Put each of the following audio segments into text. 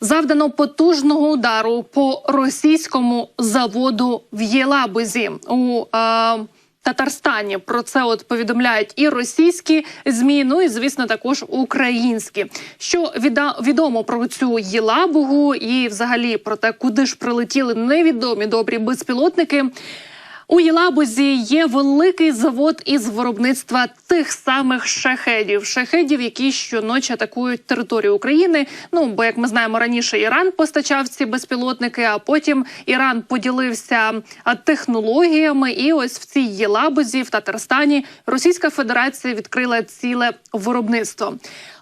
Завдано потужного удару по російському заводу в Єлабузі у е, Татарстані. Про це от повідомляють і російські змі, ну і звісно, також українські. Що відомо про цю Єлабугу і взагалі про те, куди ж прилетіли невідомі добрі безпілотники. У Єлабузі є великий завод із виробництва тих самих шахедів, шахедів, які щоночі атакують територію України. Ну бо як ми знаємо, раніше Іран постачав ці безпілотники, а потім Іран поділився технологіями. І ось в цій Єлабузі в Татарстані Російська Федерація відкрила ціле виробництво.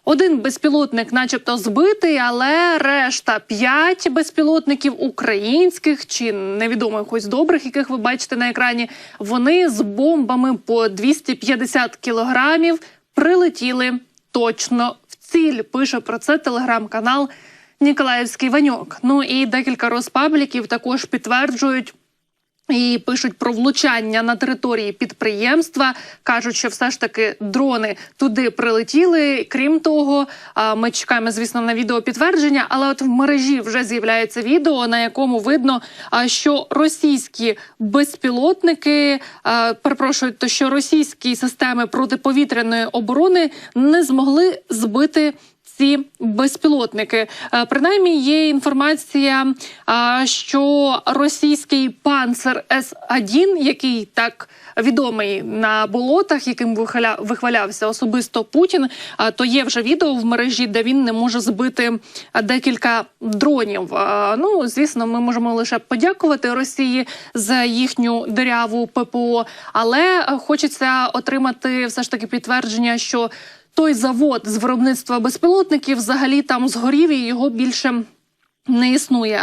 Один безпілотник, начебто, збитий, але решта п'ять безпілотників українських чи невідомо якось добрих, яких ви бачите на екрані. Вони з бомбами по 250 кілограмів прилетіли точно в ціль. Пише про це телеграм-канал Ніколаївський Ваньок. Ну і декілька розпабліків також підтверджують. І пишуть про влучання на території підприємства. кажуть, що все ж таки дрони туди прилетіли. Крім того, ми чекаємо, звісно, на відео підтвердження. Але от в мережі вже з'являється відео, на якому видно, що російські безпілотники перепрошую, то що російські системи протиповітряної оборони не змогли збити. Ці безпілотники Е, принаймні є інформація, що російський панцер С 1 який так відомий на болотах, яким вихваля- вихвалявся особисто Путін, то є вже відео в мережі, де він не може збити декілька дронів. Ну звісно, ми можемо лише подякувати Росії за їхню диряву ППО, але е, хочеться отримати все ж таки підтвердження, що той завод з виробництва безпілотників взагалі там згорів і його більше не існує.